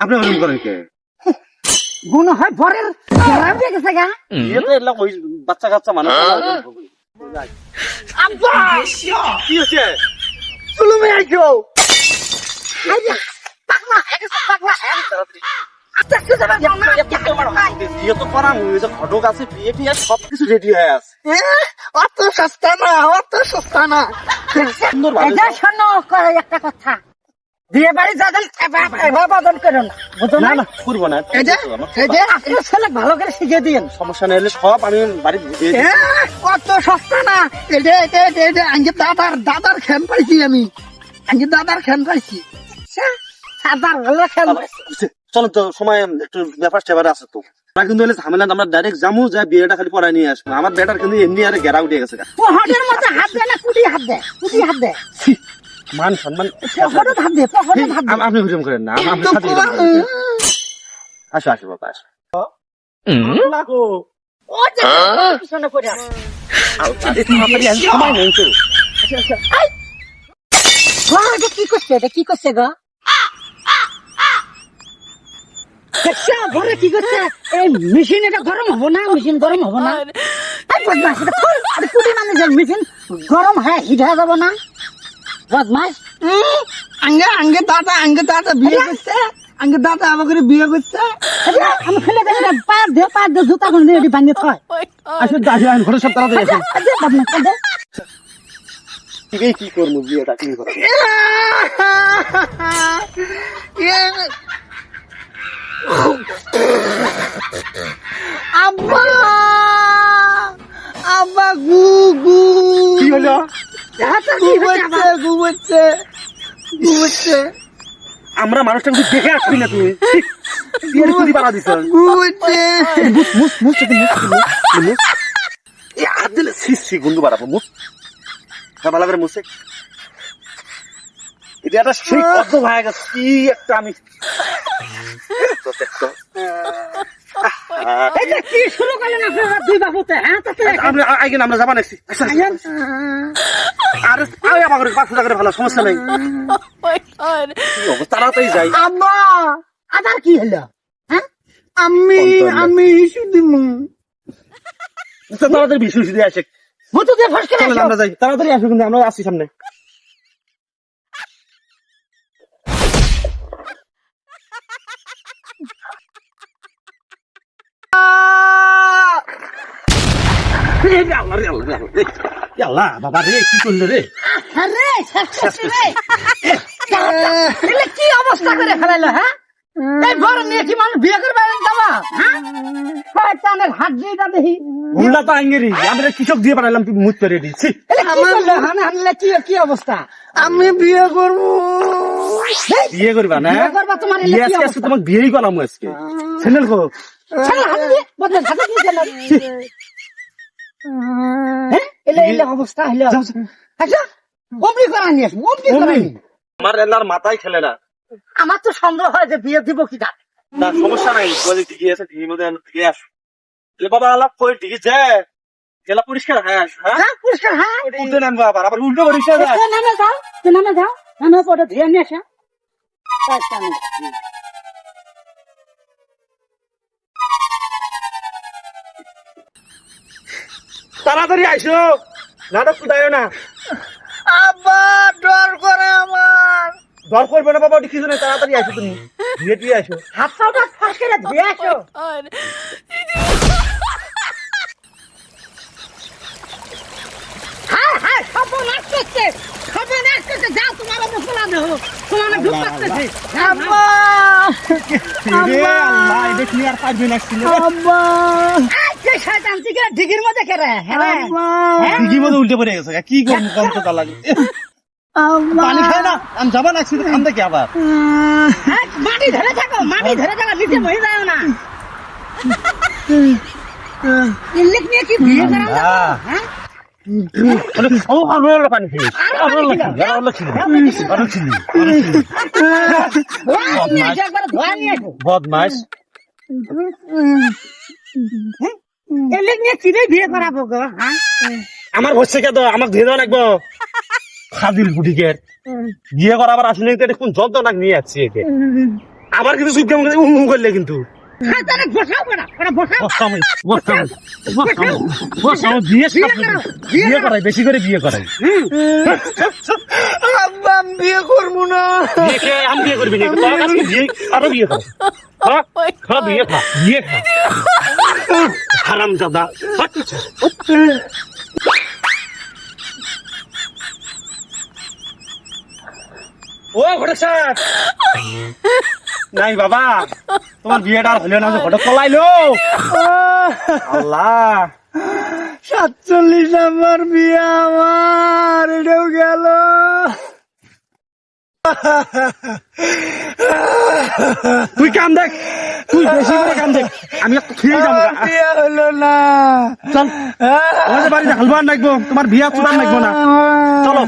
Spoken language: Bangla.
আপনি ওরকম করেন কে? গুণ হয় খারাপ হয়ে গেছে গা। এলাম ওই বাচ্চা কাচ্চা মানুষ। আব্বা! কি হচ্ছে? চলুমে আইছো। আইয়া পাগলা হয়ে পাগলা। সবকিছু রেডি হয়ে আছে। অত সস্তা না অত সস্তা একটা কথা। বিয়ে বাড়ি যাদের বাদন করো না বুঝো না না না করব না এই যে এই যে ছেলে ভালো করে শিখিয়ে দিন সমস্যা নেই হলে সব আমি বাড়িতে দিয়ে। কত সস্তা না। এটা এটা এটা আঙ্গি দাদার দাদার খেন পাইছি আমি। আঙ্গি দাদার খেন পাইছি। সাদার ভালো বুঝছে? চলো তো সময় একটু ব্যাপার স্যাপার আছে তো। আমরা কিন্তু হলে ঝামেলা না, আমরা ডাইরেক্ট যামু যা বিয়েটা খালি পড়ায় নিয়ে আসব। আমার বেটার কিন্তু এমনি আরে গেরা উঠে গেছে পহরের মধ্যে হাত দেয় না কুটি হাত দেয় কুটি হাত দেয়। মান সম্মান পহরের হাত দেয় পহরের হাত আপনি হুজুম করেন না আপনার সাথে। আসো আসো বাবা আসো। ও যে পিছনে পড়ে কি করছে এটা কি করছে গো? ঘরে কি করছে? এই মেশিন এটা গরম হব না মেশিন গরম হব না? মেশিন গরম হ্যাঁ হিট হয়ে যাব না? বদমাস। আঙ্গে আঙ্গে দাদা আঙ্গে দাদা বিয়ে করছে। আঙ্গে দাদা আমাকে বিয়ে করছে। আমি ফেলে দেবো না পায়ের দিয়ে পায়ের দিয়ে জুতা করে এটি ভাঙিয়ে থয় আসো আসো আমি ঘরে সব আসো। আচ্ছা, আচ্ছা। ঠিকই কি করব বিয়েটা কি করব আব্বা আব্বা গু গু। কি হলো? ঘুমাচ্ছে আমরা মানুষটা কিন্তু দেখে আসবি না তুমি? দিছ। হাত দিলে বাড়াবো মুস হ্যাঁ ভালো করে মুসে এটা একটা সেই কত হয়ে গেছে কি একটা আমি। তো দেখতো এটা কি শুরু করলেন আপনারা দুই বাবুতে হ্যাঁ? তাতে আমরা আগে আমরা যাবা নাকি? আর আগে আমার পাঁচশো টাকা ভালো সমস্যা নেই। তাড়াতাড়ি যাই। আব্বা আবার কি হলো? হ্যাঁ? আমি আমি শুধু তাড়াতাড়ি বিশু দিয়ে আসে। মুতু দিয়ে ফসকে আমরা যাই। তাড়াতাড়ি আসো কিন্তু আমরা আসছি সামনে। আল্লাহ আল্লাহ আল্লাহ বাবা রে কি করলে রে? আরে রে কি অবস্থা করে ফেলাইলো হ্যাঁ এই বড় মেয়ে কি মানুষ বিয়ে করবে যাবা হ্যাঁ শয়তানের হাত দিয়ে দা দেখি। ভুলটা তো আঙ্গেরি আমরা কৃষক দিয়ে পাঠালাম তুই মুখ করে করল হানলে কি কি অবস্থা? আমি বিয়ে করব। বিয়ে করবা না? বিয়ে করবা তোমার কি আজকে আজকে? তোমাকে বিয়েই করলাম আজকে। কো ছেলে হাত দিয়ে বদলে হাতে দিয়ে গেল হ্যাঁ এলে এলে অবস্থা হলো। আচ্ছা অমনি করা নিয়ে আসব অমনি করা অমনি? নিয়ে। আমার এলার মাথায় খেলে না। আমার তো সন্দেহ হয় যে বিয়ে দিব কি না না সমস্যা নাই বলে ঠিকই আছে ঠিকই মধ্যে ঠিকই আসো বাবা আলাপ করে ঠিকই যে। গেলা পরিষ্কার হ্যাঁ হ্যাঁ? হ্যাঁ পুরস্কার হ্যাঁ। উল্টো নামবো আবার আবার উল্টো পরিষ্কার নামে যাও নামে যাও। নামে পরে ধুয়ে নিয়ে আসা। তাড়াতাড়ি আইসো। নাটক কুদায় না? আব্বা ডর করে আমার। দর করবে না বাবা ওটি কিছু নেই তাড়াতাড়ি আইসো তুমি। ধুয়ে টুয়ে আইসো। হাত পাউটা ফাঁস করে ধুয়ে আসো হ্যাঁ হ্যাঁ সর্বনাশ করছে। সর্বনাশ করছে। যাও তোমার ওপর পোলা দেহ। তোমার ঢুক পাচ্ছে। আব্বা। আল্লাহ এটা কি আর পারবে না আব্বা। আজকে শয়তান থেকে ঢিগির মধ্যে কেরে হ্যাঁ আব্বা কি মতো উল্টে পড়ে গেছে। কি করব কম তো তা লাগে পানি খায় না আমি যাবা না শুধু খান দেখি আবার। হ্যাঁ, মাটি ধরে থাকো মাটি ধরে থাকো নিচে বয়ে যায় না। ইলেক নিয়ে কি বিয়ে করা হ্যাঁ? এসো। বদমাস চিড়ে বিয়ে করাবো গো হ্যাঁ? আমার হচ্ছে কে তো? আমাকে ধীরে লাগবো। খাদিল বুটিকের বিয়ে করাবার আসলে কোন যন্ত্রণা নিয়ে যাচ্ছি একে। আবার কিন্তু সুখ কেমন উম করলে কিন্তু। বিয়ে করাই বেশি করে বিয়ে করাই। আমি বিয়ে করব না। আমি বিয়ে করবি না। বিয়ে আরও বিয়ে কর। বিয়ে খা বিয়ে খা। হারাম দাদা ও ঘটক স্যার নাই বাবা তোমার বিয়েটা আর হলো না ঘটক পলাইলো। আল্লাহ। সাতচল্লিশ নম্বর বিয়ে আমার এটাও গেল। তুই কাম দেখ। তুই বেশি করে কাম আমি খেয়ে যাব বিয়া হলো না। চল আমাদের বাড়িতে হালবান লাগবো তোমার বিয়া চুদান লাগবো না। চলো।